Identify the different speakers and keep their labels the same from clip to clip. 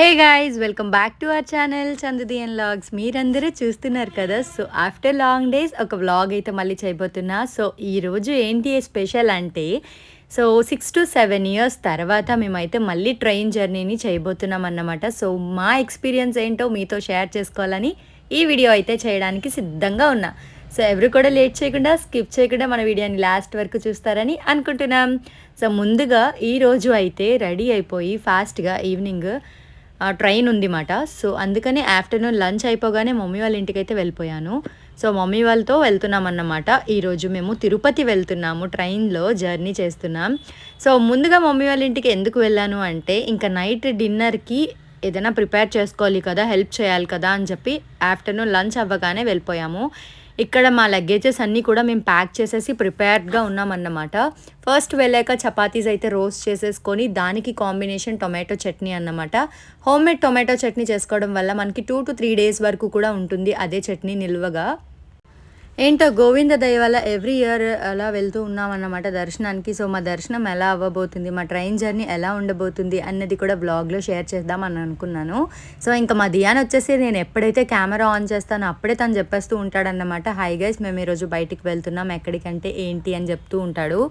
Speaker 1: Hey guys welcome back to our channel చందుది and logs మీరందరూ చూస్తున్నారు కదా సో ఆఫ్టర్ లాంగ్ డేస్ ఒక vlog అయితే మళ్ళీ చేయబోతున్నా. సో ఈరోజు ఏంటి స్పెషల్ అంటే so six to seven years తర్వాత మేమైతే మళ్ళీ ట్రైన్ జర్నీని చేయబోతున్నాం అన్నమాట. సో మా ఎక్స్పీరియన్స్ ఏంటో మీతో షేర్ చేసుకోవాలని ఈ వీడియో అయితే చేయడానికి సిద్ధంగా ఉన్నా. సో ఎవరు కూడా లేట్ చేయకుండా స్కిప్ చేయకుండా మన వీడియోని లాస్ట్ వరకు చూస్తారని అనుకుంటున్నాం. సో ముందుగా ఈరోజు అయితే రెడీ అయిపోయి ఫాస్ట్గా ఈవినింగ్ ట్రైన్ ఉంది మాట సో అందుకనే ఆఫ్టర్నూన్ లంచ్ అయిపోగానే మమ్మీ వాళ్ళ ఇంటికి అయితే వెళ్ళిపోయాను. సో మమ్మీ వాళ్ళతో వెళ్తున్నాం అన్నమాట ఈరోజు మేము తిరుపతి వెళ్తున్నాము ట్రైన్లో జర్నీ చేస్తున్నాం. సో ముందుగా మమ్మీ వాళ్ళ ఇంటికి ఎందుకు వెళ్ళాను అంటే ఇంకా నైట్ డిన్నర్కి ఏదైనా ప్రిపేర్ చేసుకోవాలి కదా హెల్ప్ చేయాలి కదా అని చెప్పి ఆఫ్టర్నూన్ లంచ్ అవ్వగానే వెళ్ళిపోయాము. ఇక్కడ మా లగేజెస్ అన్నీ కూడా మేము ప్యాక్ చేసేసి ప్రిపేర్డ్గా ఉన్నామన్నమాట. ఫస్ట్ వెళ్ళాక చపాతీస్ అయితే రోస్ట్ చేసేసుకొని దానికి కాంబినేషన్ టొమాటో చట్నీ అన్నమాట. హోమ్ మేడ్ టొమాటో చట్నీ చేసుకోవడం వల్ల మనకి టూ టు త్రీ డేస్ వరకు కూడా ఉంటుంది అదే చట్నీ నిల్వగా. ఏంటో గోవింద దయ వల్ల ఎవ్రీ ఇయర్ అలా వెళ్తూ ఉన్నామన్నమాట దర్శనానికి. సో మా దర్శనం ఎలా అవ్వబోతుంది మా ట్రైన్ జర్నీ ఎలా ఉండబోతుంది అన్నది కూడా బ్లాగ్లో షేర్ చేద్దాం అని అనుకున్నాను. సో ఇంకా మా దియాన్ వచ్చేసి నేను ఎప్పుడైతే కెమెరా ఆన్ చేస్తానో అప్పుడే తను చెప్పేస్తూ ఉంటాడన్నమాట. హై గైస్ మేము ఈరోజు బయటికి వెళ్తున్నాం ఎక్కడికంటే ఏంటి? అని చెప్తూ ఉంటాడు.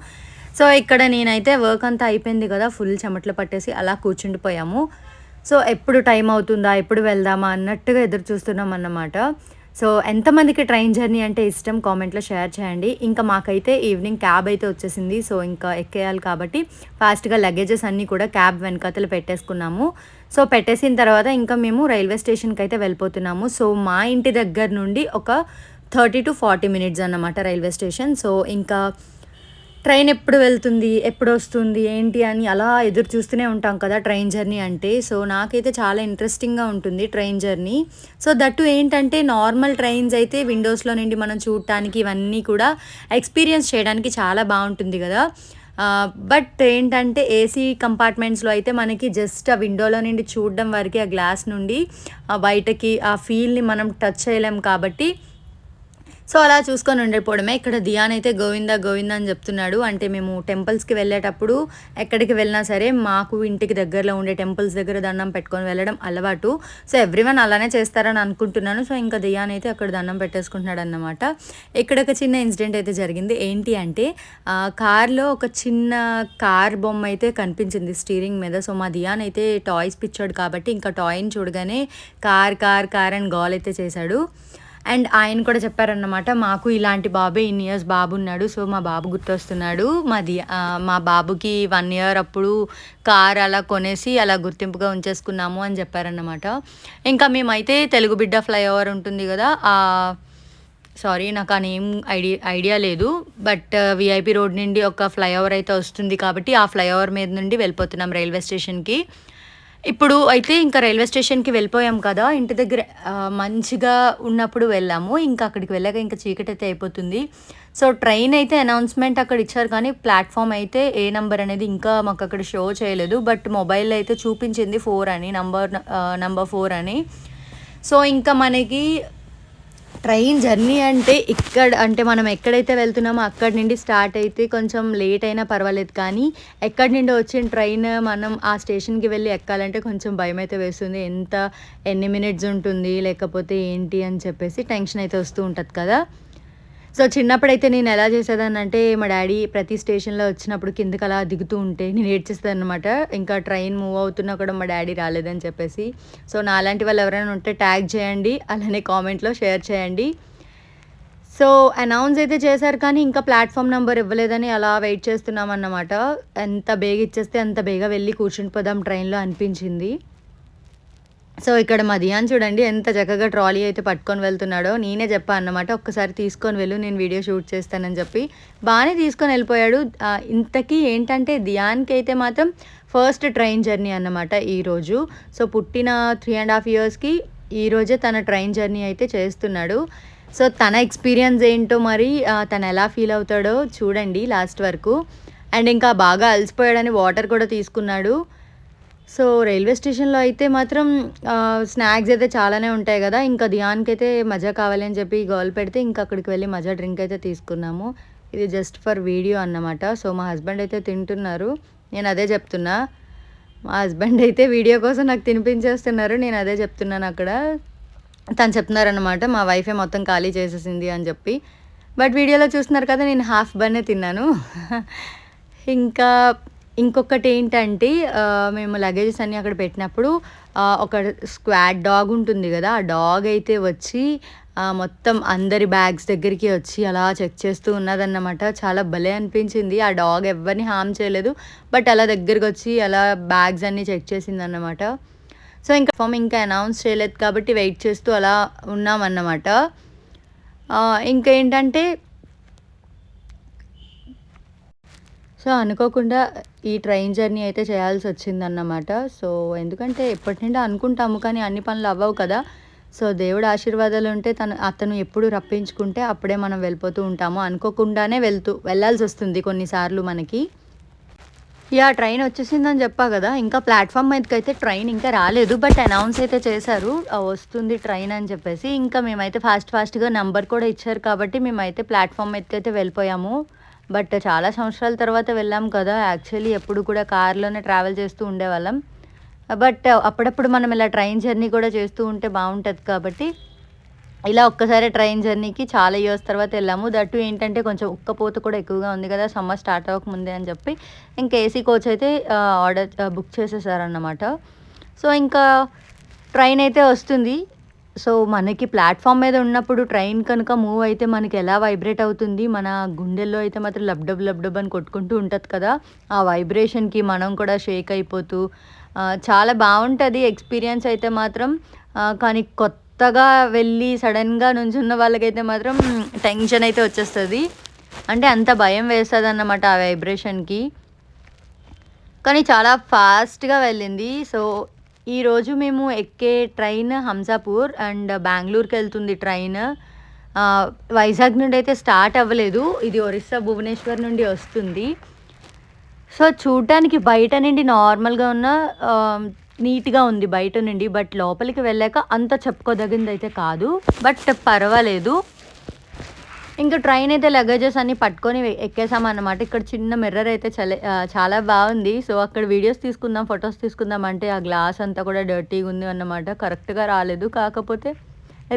Speaker 1: సో ఇక్కడ నేనైతే వర్క్ అంతా అయిపోయింది కదా ఫుల్ చెమట్లు పట్టేసి అలా కూర్చుండిపోయాము. సో ఎప్పుడు టైం అవుతుందా ఎప్పుడు వెళ్దామా అన్నట్టుగా ఎదురు చూస్తున్నాం అన్నమాట సో ఎంతమందికి ట్రైన్ జర్నీ అంటే ఇష్టం కామెంట్లో షేర్ చేయండి. ఇంకా మాకైతే ఈవినింగ్ క్యాబ్ అయితే వచ్చేసింది. సో ఇంకా ఎక్కేయాలి కాబట్టి ఫాస్ట్గా లగేజెస్ అన్నీ కూడా క్యాబ్ వెనకతలు పెట్టేసుకున్నాము. సో పెట్టేసిన తర్వాత ఇంకా మేము రైల్వే స్టేషన్కి అయితే వెళ్ళిపోతున్నాము. సో మా ఇంటి దగ్గర నుండి ఒక థర్టీ టు ఫార్టీ మినిట్స్ అన్నమాట రైల్వే స్టేషన్. సో ఇంకా ట్రైన్ ఎప్పుడు వెళ్తుంది ఎప్పుడు వస్తుంది ఏంటి అని అలా ఎదురు చూస్తూనే ఉంటాం కదా ట్రైన్ జర్నీ అంటే. సో నాకైతే చాలా ఇంట్రెస్టింగ్గా ఉంటుంది ట్రైన్ జర్నీ. సో దట్టు ఏంటంటే నార్మల్ ట్రైన్స్ అయితే విండోస్లో నుండి మనం చూడటానికి ఇవన్నీ కూడా ఎక్స్పీరియన్స్ చేయడానికి చాలా బాగుంటుంది కదా. బట్ ఏంటంటే ఏసీ కంపార్ట్మెంట్స్లో అయితే మనకి జస్ట్ ఆ విండోలో నుండి చూడడం వరకు ఆ గ్లాస్ నుండి బయటకి ఆ ఫీల్ని మనం టచ్ చేయలేం కాబట్టి సో అలా చూసుకొని ఉండిపోవడమే. ఇక్కడ దియాన్ అయితే గోవింద గోవింద అని చెప్తున్నాడు. అంటే మేము టెంపుల్స్కి వెళ్ళేటప్పుడు ఎక్కడికి వెళ్ళినా సరే మాకు ఇంటికి దగ్గరలో ఉండే టెంపుల్స్ దగ్గర దండం పెట్టుకొని వెళ్ళడం అలవాటు. సో ఎవ్రీవన్ అలానే చేస్తారని అనుకుంటున్నాను. సో ఇంకా దియాన్ అయితే అక్కడ దండం పెట్టేసుకుంటున్నాడు అన్నమాట ఇక్కడ ఒక చిన్న ఇన్సిడెంట్ అయితే జరిగింది. ఏంటి అంటే కార్లో ఒక చిన్న కార్ బొమ్మ అయితే కనిపించింది స్టీరింగ్ మీద. సో మా దియాన్ అయితే టాయ్స్ పిచ్చాడు కాబట్టి ఇంకా టాయ్ని చూడగానే కార్ కార్ కార్ అని గోల్ అయితే చేశాడు. అండ్ ఆయన కూడా చెప్పారన్నమాట మాకు ఇలాంటి బాబే ఇన్ ఇయర్స్ బాబు ఉన్నాడు సో మా బాబు గుర్తొస్తున్నాడు. మాది మా బాబుకి వన్ ఇయర్ అప్పుడు కార్ అలా కొనేసి అలా గుర్తింపుగా ఉంచేసుకున్నాము అని చెప్పారన్నమాట. ఇంకా మేమైతే తెలుగు బిడ్డ ఫ్లైఓవర్ ఉంటుంది కదా సారీ నాకు ఆ నేమ్ ఐడియా ఐడియా లేదు బట్ విఐపి రోడ్ నుండి ఒక ఫ్లైఓవర్ అయితే వస్తుంది కాబట్టి ఆ ఫ్లైఓవర్ మీద నుండి వెళ్ళిపోతున్నాం రైల్వే స్టేషన్కి. ఇప్పుడు అయితే ఇంకా రైల్వే స్టేషన్కి వెళ్ళిపోయాం కదా ఇంటి దగ్గర మంచిగా ఉన్నప్పుడు వెళ్ళాము. ఇంకా అక్కడికి వెళ్ళాక ఇంకా చీకటి అయితే అయిపోతుంది. సో ట్రైన్ అయితే అనౌన్స్మెంట్ అక్కడ ఇచ్చారు కానీ ప్లాట్ఫామ్ అయితే ఏ నెంబర్ అనేది ఇంకా మాకు అక్కడ షో చేయలేదు. బట్ మొబైల్ అయితే చూపించింది ఫోర్ అని నంబర్ నంబర్ ఫోర్ అని. సో ఇంకా మనకి ట్రైన్ జర్నీ అంటే ఇక్కడ అంటే మనం ఎక్కడైతే వెళ్తున్నామో అక్కడి నుండి స్టార్ట్ అయితే కొంచెం లేట్ అయినా పర్వాలేదు. కానీ ఎక్కడి నుండి వచ్చిన ట్రైన్ మనం ఆ స్టేషన్కి వెళ్ళి ఎక్కాలంటే కొంచెం భయం అయితే వేస్తుంది. ఎంత ఎన్ని మినిట్స్ ఉంటుంది లేకపోతే ఏంటి అని చెప్పేసి టెన్షన్ అయితే వస్తూ ఉంటుంది కదా. సో చిన్నప్పుడైతే నేను ఎలా చేసేదాన్ని అంటే మా డాడీ ప్రతి స్టేషన్లో వచ్చినప్పుడు కిందకి అలా దిగుతూ ఉంటే నేను ఏడ్చేస్తాను అనమాట ఇంకా ట్రైన్ మూవ్ అవుతున్నా కూడా మా డాడీ రాలేదని చెప్పేసి. సో నాలాంటి వాళ్ళు ఎవరైనా ఉంటే ట్యాగ్ చేయండి అలానే కామెంట్లో షేర్ చేయండి. సో అనౌన్స్ అయితే చేశారు కానీ ఇంకా ప్లాట్ఫామ్ నెంబర్ ఇవ్వలేదని అలా వెయిట్ చేస్తున్నాం అన్నమాట ఎంత బేగ ఇచ్చేస్తే అంత బేగా వెళ్ళి కూర్చుని పోదాం ట్రైన్లో అనిపించింది. సో ఇక్కడ మదియాన్ చూడండి ఎంత చక్కగా ట్రాలీ అయితే పట్టుకొని వెళ్తున్నాడో నేనే చెప్పా అన్నమాట ఒక్కసారి తీసుకొని వెళ్ళు నేను వీడియో షూట్ చేస్తానని చెప్పి. బాగానే తీసుకొని వెళ్ళిపోయాడు. ఇంతకీ ఏంటంటే దియాన్కి అయితే మాత్రం ఫస్ట్ ట్రైన్ జర్నీ అన్నమాట ఈరోజు సో పుట్టిన త్రీ అండ్ హాఫ్ ఇయర్స్కి ఈరోజే తన ట్రైన్ జర్నీ అయితే చేస్తున్నాడు. సో తన ఎక్స్పీరియన్స్ ఏంటో మరి తను ఎలా ఫీల్ అవుతాడో చూడండి లాస్ట్ వరకు. అండ్ ఇంకా బాగా అలసిపోయాడని వాటర్ కూడా తీసుకున్నాడు. సో రైల్వే స్టేషన్లో అయితే మాత్రం స్నాక్స్ అయితే చాలానే ఉంటాయి కదా. ఇంకా ధ్యాన్కి మజా కావాలి అని చెప్పి గోల్ పెడితే ఇంకా అక్కడికి వెళ్ళి మజా డ్రింక్ అయితే తీసుకున్నాము. ఇది జస్ట్ ఫర్ వీడియో అన్నమాట. సో మా హస్బెండ్ అయితే తింటున్నారు. నేను అదే చెప్తున్నా. మా హస్బెండ్ అయితే వీడియో కోసం నాకు తినిపించేస్తున్నారు. నేను అదే చెప్తున్నాను అక్కడ. తను చెప్తున్నారనమాట మా వైఫే మొత్తం ఖాళీ చేసేసింది అని చెప్పి. బట్ వీడియోలో చూస్తున్నారు కదా నేను హాఫ్ బన్నే తిన్నాను. ఇంకా ఇంకొకటి ఏంటంటే మేము లగేజెస్ అన్నీ అక్కడ పెట్టినప్పుడు ఒక స్క్వాడ్ డాగ్ ఉంటుంది కదా ఆ డాగ్ అయితే వచ్చి మొత్తం అందరి బ్యాగ్స్ దగ్గరికి వచ్చి అలా చెక్ చేస్తూ ఉన్నదన్నమాట. చాలా భలే అనిపించింది. ఆ డాగ్ ఎవరిని హామ్ చేయలేదు బట్ అలా దగ్గరికి వచ్చి అలా బ్యాగ్స్ అన్నీ చెక్ చేసింది అన్నమాట సో ఇంకా ఫామ్ ఇంకా అనౌన్స్ చేయలేదు కాబట్టి వెయిట్ చేస్తూ అలా ఉన్నామన్నమాట. ఇంకా ఏంటంటే సో అనుకోకుండా ఈ ట్రైన్ జర్నీ అయితే చేయాల్సి వచ్చిందన్నమాట. సో ఎందుకంటే ఎప్పటి నుండి అనుకుంటాము కానీ అన్ని పనులు అవ్వవు కదా. సో దేవుడు ఆశీర్వాదాలు ఉంటే తను అతను ఎప్పుడు రప్పించుకుంటే అప్పుడే మనం వెళ్ళిపోతూ ఉంటాము. అనుకోకుండానే వెళ్తూ వెళ్ళాల్సి వస్తుంది కొన్నిసార్లు మనకి. యా ట్రైన్ వచ్చేసిందని చెప్పా కదా. ఇంకా ప్లాట్ఫామ్ మీదకి అయితే ట్రైన్ ఇంకా రాలేదు. బట్ అనౌన్స్ అయితే చేశారు. వస్తుంది ట్రైన్ అని చెప్పేసి. ఇంకా మేమైతే ఫాస్ట్ ఫాస్ట్గా నెంబర్ కూడా ఇచ్చారు కాబట్టి మేమైతే ప్లాట్ఫామ్ మీదకి అయితే వెళ్ళిపోయాము. బట్ చాలా సంవత్సరాల తర్వాత వెళ్ళాం కదా. యాక్చువల్లీ ఎప్పుడు కూడా కార్లోనే ట్రావెల్ చేస్తూ ఉండేవాళ్ళం. బట్ అప్పుడప్పుడు మనం ఇలా ట్రైన్ జర్నీ కూడా చేస్తూ ఉంటే బాగుంటుంది కాబట్టి ఇలా ఒక్కసారి ట్రైన్ జర్నీకి చాలా ఇయర్స్ తర్వాత వెళ్ళాము. దట్టు ఏంటంటే కొంచెం ఉక్కపోత కూడా ఎక్కువగా ఉంది కదా. సమ్మర్ స్టార్ట్ అవ్వకముందే అని చెప్పి. ఇంకా ఏసీ కోచ్ అయితే ఆర్డర్ బుక్ చేసేసారన్నమాట. సో ఇంకా ట్రైన్ అయితే వస్తుంది. సో మనకి ప్లాట్ఫామ్ మీద ఉన్నప్పుడు ట్రైన్ కనుక మూవ్ అయితే మనకి ఎలా వైబ్రేట్ అవుతుంది? మన గుండెల్లో అయితే మాత్రం లబ్డబ్ లబ్డబ్ అని కొట్టుకుంటూ ఉంటుంది కదా? ఆ వైబ్రేషన్కి మనం కూడా షేక్ అయిపోతూ చాలా బాగుంటుంది ఎక్స్పీరియన్స్ అయితే మాత్రం. కానీ కొత్తగా వెళ్ళి సడన్గా నుంచున్న వాళ్ళకైతే మాత్రం టెన్షన్ అయితే వచ్చేస్తుంది. అంటే అంత భయం వేస్తుంది అన్నమాట ఆ వైబ్రేషన్కి. కానీ చాలా ఫాస్ట్గా వెళ్ళింది. సో ఈరోజు మేము ఎక్కే ట్రైన్ హంసాపూర్ అండ్ బెంగళూరుకి వెళ్తుంది ట్రైన్. వైజాగ్ నుండి అయితే స్టార్ట్ అవ్వలేదు. ఇది ఒరిస్సా భువనేశ్వర్ నుండి వస్తుంది. సో చూడటానికి బయట నుండి నార్మల్గా ఉన్న నీట్గా ఉంది బయట నుండి. బట్ లోపలికి వెళ్ళాక అంత చెప్పుకోదగింది అయితే కాదు. బట్ పర్వాలేదు. ఇంకా ట్రైన్ అయితే లగేజెస్ అన్ని పట్టుకొని ఎక్కేసామన్నమాట. ఇక్కడ చిన్న మిర్రర్ అయితే చలే చాలా బాగుంది. సో అక్కడ వీడియోస్ తీసుకుందాం ఫొటోస్ తీసుకుందాం అంటే ఆ గ్లాస్ అంతా కూడా డర్టీగా ఉంది అన్నమాట. కరెక్ట్గా రాలేదు. కాకపోతే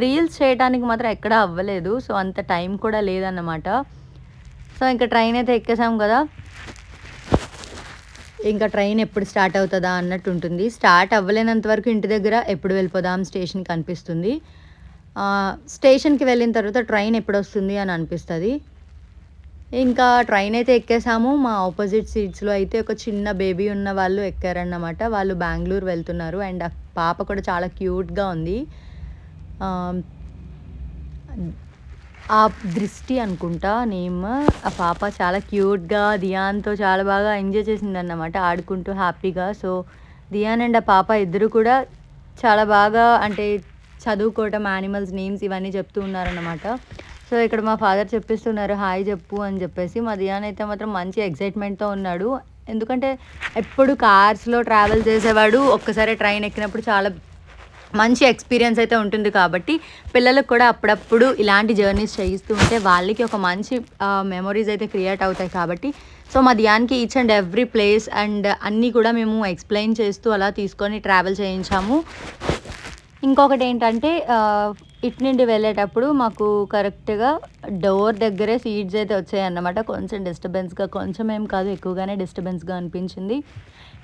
Speaker 1: రీల్స్ చేయడానికి మాత్రం ఎక్కడా అవ్వలేదు. సో అంత టైం కూడా లేదన్నమాట. సో ఇంకా ట్రైన్ అయితే ఎక్కేసాం కదా. ఇంకా ట్రైన్ ఎప్పుడు స్టార్ట్ అవుతుందా అన్నట్టు ఉంటుంది. స్టార్ట్ అవ్వలేనంత వరకు ఇంటి దగ్గర ఎప్పుడు వెళ్ళిపోదాం స్టేషన్కి అనిపిస్తుంది స్టేషన్కి వెళ్ళిన తర్వాత ట్రైన్ ఎప్పుడు వస్తుంది అని అనిపిస్తుంది. ఇంకా ట్రైన్ అయితే ఎక్కేసాము. మా ఆపోజిట్ సీట్స్లో అయితే ఒక చిన్న బేబీ ఉన్న వాళ్ళు ఎక్కారన్నమాట. వాళ్ళు బెంగళూరు వెళ్తున్నారు. అండ్ ఆ పాప కూడా చాలా క్యూట్గా ఉంది. ఆ, దృష్టి అనుకుంటా నేమ్. ఆ పాప చాలా క్యూట్గా దియాన్తో చాలా బాగా ఎంజాయ్ చేసింది అన్నమాట ఆడుకుంటూ హ్యాపీగా. సో దియాన్ అండ్ ఆ పాప ఇద్దరు కూడా చాలా బాగా అంటే చదువుకోవటం యానిమల్స్ నేమ్స్ ఇవన్నీ చెప్తూ ఉన్నారనమాట సో ఇక్కడ మా ఫాదర్ చెప్పిస్తున్నారు హాయ్ చెప్పు అని చెప్పేసి. మా దియాన్ అయితే మాత్రం మంచి ఎగ్జైట్మెంట్తో ఉన్నాడు. ఎందుకంటే ఎప్పుడు కార్స్లో ట్రావెల్ చేసేవాడు ఒక్కసారి ట్రైన్ ఎక్కినప్పుడు చాలా మంచి ఎక్స్పీరియన్స్ అయితే ఉంటుంది కాబట్టి పిల్లలకు కూడా అప్పుడప్పుడు ఇలాంటి జర్నీస్ చేయిస్తూ ఉంటే వాళ్ళకి ఒక మంచి మెమొరీస్ అయితే క్రియేట్ అవుతాయి కాబట్టి. సో మా ధ్యాన్కి each and every place and అన్నీ కూడా మేము ఎక్స్ప్లెయిన్ చేస్తూ అలా తీసుకొని ట్రావెల్ చేయించాము. ఇంకొకటి ఏంటంటే ఇటు నుండి వెళ్ళేటప్పుడు మాకు కరెక్ట్గా డోర్ దగ్గరే సీట్స్ అయితే వచ్చాయి అన్నమాట కొంచెం డిస్టర్బెన్స్గా కొంచెం ఏం కాదు ఎక్కువగానే డిస్టర్బెన్స్గా అనిపించింది.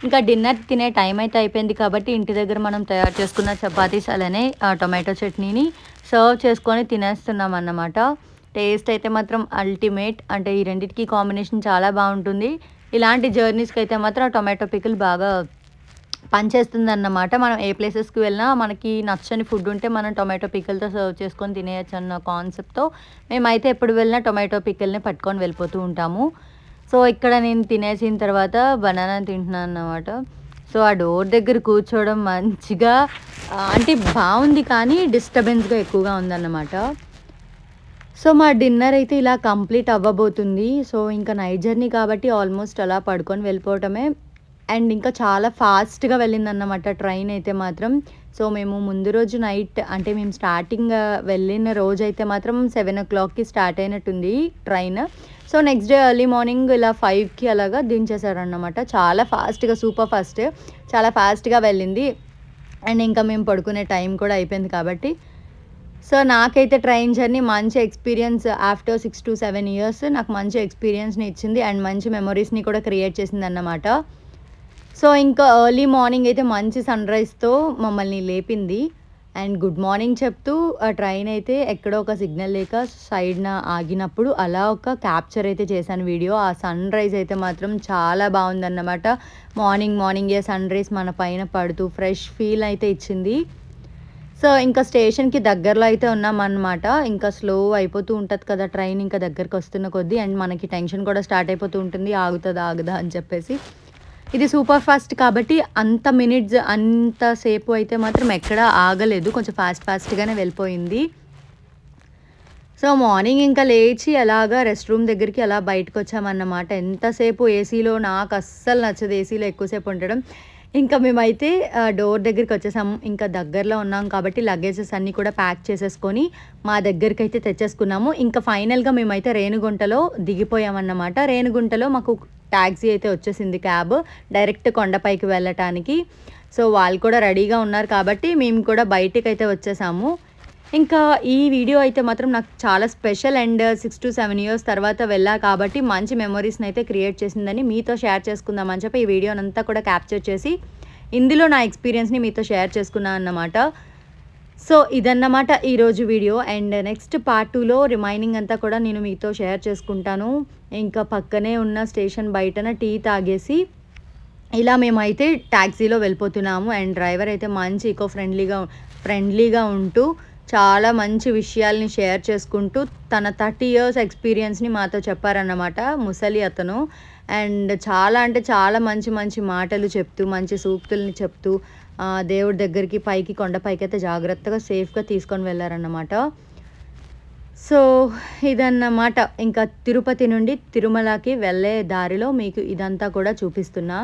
Speaker 1: ఇంకా డిన్నర్ తినే టైం అయితే అయిపోయింది కాబట్టి ఇంటి దగ్గర మనం తయారు చేసుకున్న చపాతీస్ అలానే టొమాటో చట్నీని సర్వ్ చేసుకొని తినేస్తున్నాం అన్నమాట టేస్ట్ అయితే మాత్రం అల్టిమేట్. అంటే ఈ రెండింటికి కాంబినేషన్ చాలా బాగుంటుంది. ఇలాంటి జర్నీస్కి అయితే మాత్రం టొమాటో పికిల్ బాగా పనిచేస్తుంది అన్నమాట మనం ఏ ప్లేసెస్కి వెళ్ళినా మనకి నచ్చని ఫుడ్ ఉంటే మనం టొమాటో పిక్కలతో సర్వ్ చేసుకొని తినేయచ్చు అన్న కాన్సెప్ట్తో మేమైతే ఎప్పుడు వెళ్ళినా టొమాటో పికిల్ని పట్టుకొని వెళ్ళిపోతూ ఉంటాము. సో ఇక్కడ నేను తినేసిన తర్వాత బనానా తింటున్నాను అన్నమాట. సో ఆ డోర్ దగ్గర కూర్చోవడం మంచిగా అంటే బాగుంది కానీ డిస్టర్బెన్స్గా ఎక్కువగా ఉందన్నమాట. సో మా డిన్నర్ అయితే ఇలా కంప్లీట్ అవ్వబోతుంది. సో ఇంకా నైట్ జర్నీ కాబట్టి ఆల్మోస్ట్ అలా పడుకొని వెళ్ళిపోవటమే అండ్ ఇంకా చాలా ఫాస్ట్గా వెళ్ళిందన్నమాట ట్రైన్ అయితే మాత్రం. సో మేము ముందు రోజు నైట్ అంటే మేము స్టార్టింగ్ వెళ్ళిన రోజు అయితే మాత్రం సెవెన్ ఓ క్లాక్కి స్టార్ట్ అయినట్టుంది train. So next day early morning ఇలా ఫైవ్కి అలాగా దించేశారన్నమాట. చాలా ఫాస్ట్గా సూపర్ ఫాస్ట్ చాలా ఫాస్ట్గా వెళ్ళింది. అండ్ ఇంకా మేము పడుకునే టైం కూడా అయిపోయింది కాబట్టి. సో నాకైతే ట్రైన్ జర్నీ మంచి experience after six to seven years నాకు మంచి ఎక్స్పీరియన్స్ని ఇచ్చింది అండ్ మంచి మెమొరీస్ని కూడా క్రియేట్ చేసింది అన్నమాట సో ఇంకా ఎర్లీ మార్నింగ్ అయితే మంచి సన్ రైజ్తో మమ్మల్ని లేపింది. అండ్ గుడ్ మార్నింగ్ చెప్తూ ఆ ట్రైన్ అయితే ఎక్కడో ఒక సిగ్నల్ లేక సైడ్న ఆగినప్పుడు అలా ఒక క్యాప్చర్ అయితే చేశాను వీడియో ఆ సన్ రైజ్ అయితే మాత్రం చాలా బాగుందన్నమాట. మార్నింగ్ మార్నింగ్ ఏ సన్ రైజ్ మన పైన పడుతూ ఫ్రెష్ ఫీల్ అయితే ఇచ్చింది. సో ఇంకా స్టేషన్కి దగ్గరలో అయితే ఉన్నామన్నమాట. ఇంకా స్లో అయిపోతూ ఉంటుంది కదా ట్రైన్ ఇంకా దగ్గరకు వస్తున్న కొద్దీ. అండ్ మనకి టెన్షన్ కూడా స్టార్ట్ అయిపోతూ ఉంటుంది. ఆగుతుందా ఆగుదా అని చెప్పేసి. ఇది సూపర్ ఫాస్ట్ కాబట్టి అంత మినిట్స్ అంతసేపు అయితే మాత్రం ఎక్కడ ఆగలేదు. కొంచెం ఫాస్ట్ ఫాస్ట్గానే వెళ్ళిపోయింది. సో మార్నింగ్ ఇంకా లేచి అలాగా రెస్ట్ రూమ్ దగ్గరికి అలా బయటకు వచ్చామన్నమాట ఎంతసేపు ఏసీలో నాకు అస్సలు నచ్చదు ఏసీలో ఎక్కువసేపు ఉండడం. ఇంకా మేమైతే డోర్ దగ్గరికి వచ్చేసాము ఇంకా దగ్గరలో ఉన్నాం కాబట్టి లగేజెస్ అన్నీ కూడా ప్యాక్ చేసేసుకొని మా దగ్గరికి అయితే తెచ్చేసుకున్నాము. ఇంకా ఫైనల్గా మేమైతే రేణుగుంటలో దిగిపోయామన్నమాట. రేణుగుంటలో మాకు ట్యాక్సీ అయితే వచ్చేసింది క్యాబ్. డైరెక్ట్ కొండపైకి వెళ్ళటానికి. సో వాళ్ళు కూడా రెడీగా ఉన్నారు కాబట్టి మేము కూడా బయటికి అయితే వచ్చేసాము. ఇంకా ఈ వీడియో అయితే మాత్రం నాకు చాలా special and six to seven years తర్వాత వెళ్ళా కాబట్టి మంచి మెమొరీస్ని అయితే క్రియేట్ చేసిందని మీతో షేర్ చేసుకుందామని చెప్పి ఈ వీడియోనంతా కూడా క్యాప్చర్ చేసి ఇందులో నా ఎక్స్పీరియన్స్ని మీతో షేర్ చేసుకున్నాను అన్నమాట. సో ఇదన్నమాట ఈరోజు వీడియో అండ్ నెక్స్ట్ పార్ట్ టూలో రిమైనింగ్ అంతా కూడా నేను మీతో షేర్ చేసుకుంటాను. ఇంకా పక్కనే ఉన్న స్టేషన్ బయటన టీ తాగేసి ఇలా మేమైతే ట్యాక్సీలో వెళ్ళిపోతున్నాము. అండ్ డ్రైవర్ అయితే మంచి ఈకో ఫ్రెండ్లీగా ఫ్రెండ్లీగా ఉంటూ చాలా మంచి విషయాల్ని షేర్ చేసుకుంటూ తన థర్టీ ఇయర్స్ ఎక్స్పీరియన్స్ని మాతో చెప్పారన్నమాట ముసలి అతను. అండ్ చాలా అంటే చాలా మంచి మంచి మాటలు చెప్తూ మంచి సూక్తుల్ని చెప్తూ దేవుడి దగ్గరికి పైకి కొండపైకి అయితే జాగ్రత్తగా సేఫ్గా తీసుకొని వెళ్ళారన్నమాట. సో ఇదన్నమాట. ఇంకా తిరుపతి నుండి తిరుమలకి వెళ్ళే దారిలో మీకు ఇదంతా కూడా చూపిస్తున్నా.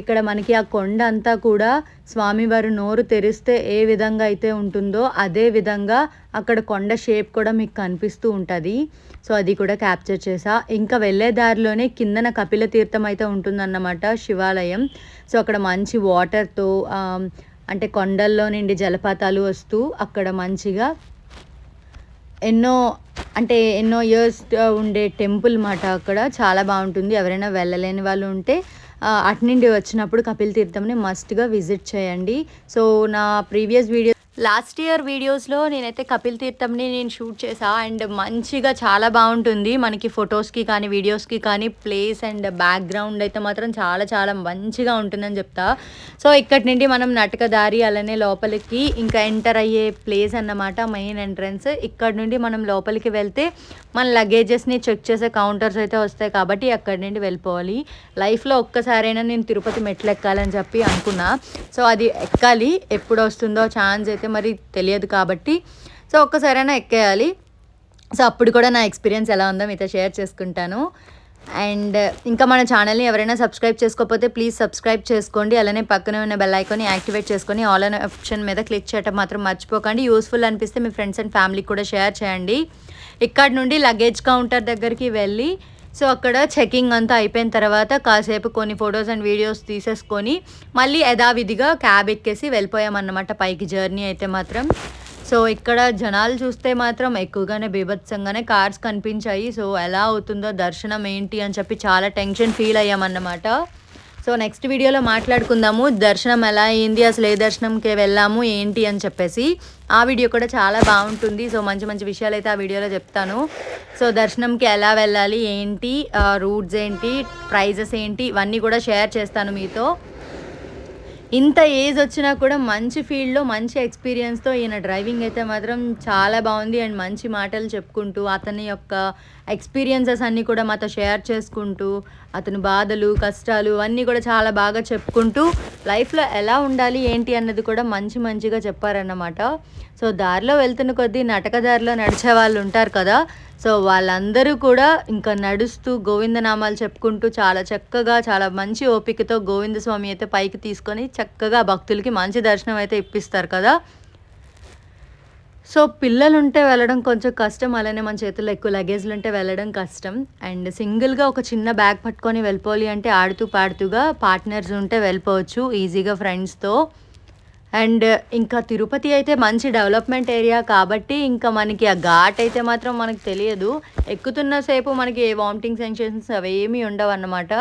Speaker 1: ఇక్కడ మనకి ఆ కొండ అంతా కూడా స్వామివారు నోరు తెరిస్తే ఏ విధంగా అయితే ఉంటుందో అదే విధంగా అక్కడ కొండ షేప్ కూడా మీకు కనిపిస్తూ ఉంటుంది. సో అది కూడా క్యాప్చర్ చేసా. ఇంకా వెళ్ళే దారిలోనే కిందన కపిల తీర్థం అయితే ఉంటుందన్నమాట శివాలయం. సో అక్కడ మంచి వాటర్తో అంటే కొండల్లో నుండి జలపాతాలు వస్తూ అక్కడ మంచిగా ఎన్నో అంటే ఎన్నో ఇయర్స్ ఉండే టెంపుల్ మాట అక్కడ. చాలా బాగుంటుంది. ఎవరైనా వెళ్ళలేని వాళ్ళు ఉంటే అటు నుండి వచ్చినప్పుడు కపిల్ తీర్థంని మస్ట్గా విజిట్ చేయండి. సో నా ప్రీవియస్ వీడియో లాస్ట్ ఇయర్ వీడియోస్లో నేనైతే కపిల్ తీర్థంని నేను షూట్ చేసా అండ్ మంచిగా చాలా బాగుంటుంది. మనకి ఫొటోస్కి కానీ వీడియోస్కి కానీ ప్లేస్ అండ్ బ్యాక్గ్రౌండ్ అయితే మాత్రం చాలా చాలా మంచిగా ఉంటుందని చెప్తా. సో ఇక్కడి నుండి మనం నటకదారి అలానే లోపలికి ఇంకా ఎంటర్ అయ్యే ప్లేస్ అన్నమాట మెయిన్ ఎంట్రన్స్. ఇక్కడ నుండి మనం లోపలికి వెళ్తే మన లగేజెస్ని చెక్ చేసే కౌంటర్స్ అయితే వస్తాయి కాబట్టి అక్కడి నుండి వెళ్ళిపోవాలి. లైఫ్లో ఒక్కసారైనా నేను తిరుపతి మెట్లు ఎక్కాలని చెప్పి అనుకున్నా. సో అది ఎక్కాలి. ఎప్పుడు వస్తుందో ఛాన్స్ అయితే మరి తెలియదు కాబట్టి సో ఒక్కసారైనా ఎక్కేయాలి. సో అప్పుడు కూడా నా ఎక్స్పీరియన్స్ ఎలా ఉందో మీతో షేర్ చేసుకుంటాను. అండ్ ఇంకా మన ఛానల్ని ఎవరైనా సబ్స్క్రైబ్ చేసుకోకపోతే ప్లీజ్ సబ్స్క్రైబ్ చేసుకోండి. అలానే పక్కనే ఉన్న బెల్ ఐకాన్ని యాక్టివేట్ చేసుకొని ఆల్ అనే ఆప్షన్ మీద క్లిక్ చేయటం మాత్రం మర్చిపోకండి. యూస్ఫుల్ అనిపిస్తే మీ ఫ్రెండ్స్ అండ్ ఫ్యామిలీకి కూడా షేర్ చేయండి. ఇక్కడ నుండి లగేజ్ కౌంటర్ దగ్గరికి వెళ్ళి సో అక్కడ చెకింగ్ అంతా అయిపోయిన తర్వాత కాసేపు కొన్ని ఫొటోస్ అండ్ వీడియోస్ తీసేసుకొని మళ్ళీ యథావిధిగా క్యాబ్ ఎక్కేసి వెళ్ళిపోయామన్నమాట పైకి జర్నీ అయితే మాత్రం. సో ఇక్కడ జనాలు చూస్తే మాత్రం ఎక్కువగానే బీభత్సంగానే కార్స్ కనిపించాయి. సో ఎలా అవుతుందో దర్శనం ఏంటి అని చెప్పి చాలా టెన్షన్ ఫీల్ అయ్యామన్నమాట. సో నెక్స్ట్ వీడియోలో మాట్లాడుకుందాము దర్శనం ఎలా అయింది అసలు ఏ దర్శనంకి వెళ్ళాము ఏంటి అని చెప్పేసి. ఆ వీడియో కూడా చాలా బాగుంటుంది సో మంచి మంచి విషయాలు అయితే ఆ వీడియోలో చెప్తాను. సో దర్శనంకి ఎలా వెళ్ళాలి ఏంటి రూట్స్ ఏంటి ప్రైజెస్ ఏంటి ఇవన్నీ కూడా షేర్ చేస్తాను మీతో. ఇంత ఏజ్ వచ్చినా కూడా మంచి ఫీల్డ్లో మంచి ఎక్స్పీరియన్స్తో ఈయన డ్రైవింగ్ అయితే మాత్రం చాలా బాగుంది. అండ్ మంచి మాటలు చెప్పుకుంటూ అతని యొక్క ఎక్స్పీరియన్సెస్ అన్నీ కూడా మాతో షేర్ చేసుకుంటూ అతని బాధలు కష్టాలు అన్నీ కూడా చాలా బాగా చెప్పుకుంటూ లైఫ్లో ఎలా ఉండాలి ఏంటి అన్నది కూడా మంచి మంచిగా చెప్పారన్నమాట. సో దారిలో వెళ్తున్న కొద్దీ నటక దారిలో నడిచే వాళ్ళు ఉంటారు కదా. సో వాళ్ళందరూ కూడా ఇంకా నడుస్తూ గోవిందనామాలు చెప్పుకుంటూ చాలా చక్కగా చాలా మంచి ఓపికతో గోవింద స్వామి అయితే పైకి తీసుకొని చక్కగా భక్తులకి మంచి దర్శనం అయితే ఇప్పిస్తారు కదా. సో పిల్లలు ఉంటే వెళ్ళడం కొంచెం కష్టం అలానే మన చేతుల్లో ఎక్కువ లగేజ్లు ఉంటే వెళ్ళడం కష్టం. అండ్ సింగిల్గా ఒక చిన్న బ్యాగ్ పట్టుకొని వెళ్ళిపోవాలి అంటే ఆడుతూ పాడుతూగా పార్ట్నర్స్ ఉంటే వెళ్ళిపోవచ్చు ఈజీగా ఫ్రెండ్స్తో. అండ్ ఇంకా తిరుపతి అయితే మంచి డెవలప్మెంట్ ఏరియా కాబట్టి ఇంకా మనకి ఆ ఘాట్ అయితే మాత్రం మనకు తెలియదు. ఎక్కుతున్న సేపు మనకి ఏ వామిటింగ్ సెన్సేషన్స్ అవి ఏమీ ఉండవు అన్నమాట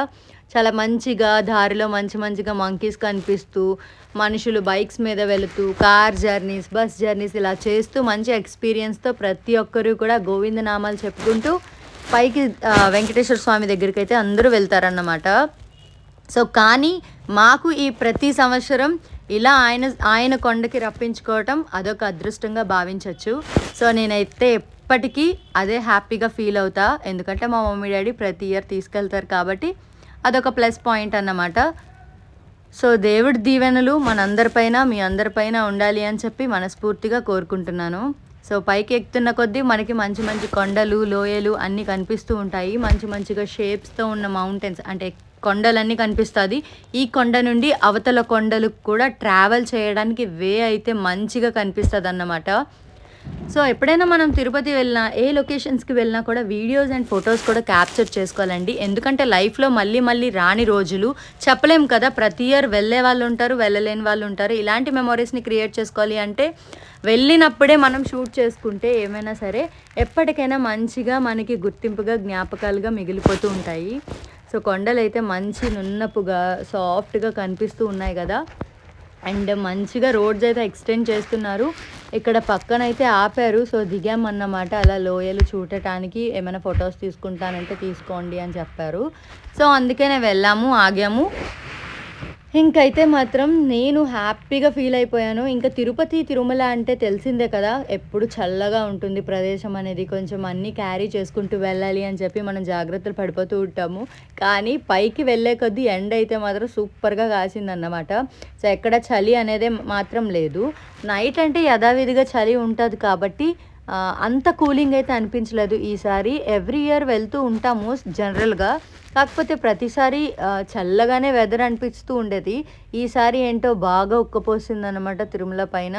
Speaker 1: చాలా మంచిగా దారిలో మంచి మంచిగా మంకీస్ కనిపిస్తూ మనుషులు బైక్స్ మీద వెళుతూ కార్ జర్నీస్ బస్ జర్నీస్ ఇలా చేస్తూ మంచి ఎక్స్పీరియన్స్తో ప్రతి ఒక్కరూ కూడా గోవిందనామాలు చెప్పుకుంటూ పైకి వెంకటేశ్వర స్వామి దగ్గరికి అయితే అందరూ వెళ్తారన్నమాట. సో కానీ మాకు ఈ ప్రతి సంవత్సరం ఇలా ఆయన ఆయన కొండకి రప్పించుకోవటం అదొక అదృష్టంగా భావించవచ్చు సో నేనైతే ఎప్పటికీ అదే హ్యాపీగా ఫీల్ అవుతా. ఎందుకంటే మా మమ్మీ డాడీ ప్రతి ఇయర్ తీసుకెళ్తారు కాబట్టి అదొక ప్లస్ పాయింట్ అన్నమాట. సో దేవుడి దీవెనలు మనందరిపైన మీ అందరిపైన ఉండాలి అని చెప్పి మనస్ఫూర్తిగా కోరుకుంటున్నాను. సో పైకి ఎక్కుతున్న కొద్దీ మనకి మంచి మంచి కొండలు లోయలు అన్నీ కనిపిస్తూ ఉంటాయి. మంచి మంచిగా షేప్స్తో ఉన్న మౌంటైన్స్ అంటే కొండలన్నీ కనిపిస్తుంది. ఈ కొండ నుండి అవతల కొండలు కూడా ట్రావెల్ చేయడానికి వే అయితే మంచిగా కనిపిస్తుంది అన్నమాట సో ఎప్పుడైనా మనం తిరుపతి వెళ్ళినా ఏ లొకేషన్స్కి వెళ్ళినా కూడా వీడియోస్ అండ్ ఫొటోస్ కూడా క్యాప్చర్ చేసుకోవాలండి. ఎందుకంటే లైఫ్లో మళ్ళీ మళ్ళీ రాని రోజులు చెప్పలేం కదా. ప్రతి ఇయర్ వెళ్ళే వాళ్ళు ఉంటారు వెళ్ళలేని వాళ్ళు ఉంటారు. ఇలాంటి మెమొరీస్ని క్రియేట్ చేసుకోవాలి అంటే వెళ్ళినప్పుడే మనం షూట్ చేసుకుంటే ఏమైనా సరే ఎప్పటికైనా మంచిగా మనకి గుర్తింపుగా జ్ఞాపకాలుగా మిగిలిపోతూ ఉంటాయి. సో కొండలు అయితే మంచి నున్నపుగా సాఫ్ట్గా కనిపిస్తూ ఉన్నాయి కదా. అండ్ మంచిగా రోడ్స్ అయితే ఎక్స్టెండ్ చేస్తున్నారు. ఇక్కడ పక్కన అయితే ఆపారు. సో దిగామన్నమాట. అలా లోయలు చూడటానికి ఏమైనా ఫొటోస్ తీసుకుంటానంటే తీసుకోండి అని చెప్పారు. సో అందుకనే వెళ్ళాము ఆగాము. ఇంకైతే మాత్రం నేను హ్యాపీగా ఫీల్ అయిపోయాను. ఇంకా తిరుపతి తిరుమల అంటే తెలిసిందే కదా ఎప్పుడు చల్లగా ఉంటుంది ప్రదేశం అనేది. కొంచెం అన్నీ క్యారీ చేసుకుంటూ వెళ్ళాలి అని చెప్పి మనం జాగ్రత్తలు పడిపోతూ ఉంటాము. కానీ పైకి వెళ్ళే కొద్దీ ఎండ అయితే మాత్రం సూపర్గా కాసిందన్నమాట. సో ఎక్కడ చలి అనేది మాత్రం లేదు. నైట్ అంటే యథావిధిగా చలి ఉంటుంది కాబట్టి అంత కూలింగ్ అయితే అనిపించలేదు. ఈసారి ఎవ్రీ ఇయర్ వెళ్తూ ఉంటాము జనరల్గా. కాకపోతే ప్రతిసారి చల్లగానే వెదర్ అనిపిస్తూ ఉండేది. ఈసారి ఏంటో బాగా ఉక్కపోసిందనమాట తిరుమల పైన.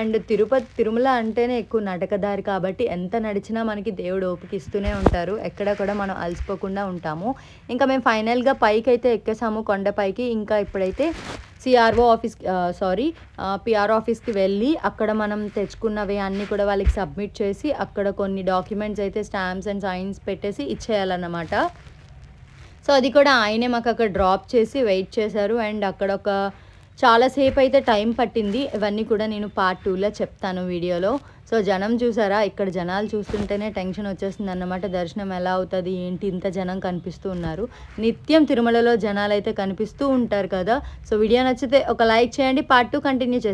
Speaker 1: అండ్ తిరుపతి తిరుమల అంటేనే ఎక్కువ నడకదారి కాబట్టి ఎంత నడిచినా మనకి దేవుడు ఓపికిస్తూనే ఉంటారు. ఎక్కడ కూడా మనం అలసిపోకుండా ఉంటాము. ఇంకా మేము ఫైనల్గా పైకి అయితే ఎక్కేసాము కొండపైకి. ఇంకా ఇప్పుడైతే సిఆర్ఓ ఆఫీస్ సారీ పిఆర్ ఆఫీస్కి వెళ్ళి అక్కడ మనం తెచ్చుకున్నవి అన్నీ కూడా వాళ్ళకి సబ్మిట్ చేసి అక్కడ కొన్ని డాక్యుమెంట్స్ అయితే స్టాంప్స్ అండ్ సైన్స్ పెట్టేసి ఇచ్చేయాలన్నమాట. సో అది కూడా ఆయనే మాకు అక్కడ డ్రాప్ చేసి వెయిట్ చేశారు. అండ్ అక్కడ ఒక చాలాసేపు అయితే టైం పట్టింది. ఇవన్నీ కూడా నేను పార్ట్ టూలో చెప్తాను వీడియోలో. సో జనం చూసారా? ఇక్కడ జనాలు చూస్తుంటేనే టెన్షన్ వచ్చేస్తుంది అన్నమాట దర్శనం ఎలా అవుతుంది? ఏంటి? ఇంత జనం కనిపిస్తూ ఉన్నారు. నిత్యం తిరుమలలో జనాలు అయితే కనిపిస్తూ ఉంటారు కదా? సో వీడియో నచ్చితే ఒక లైక్ చేయండి. పార్ట్ టూ కంటిన్యూ చేస్తాను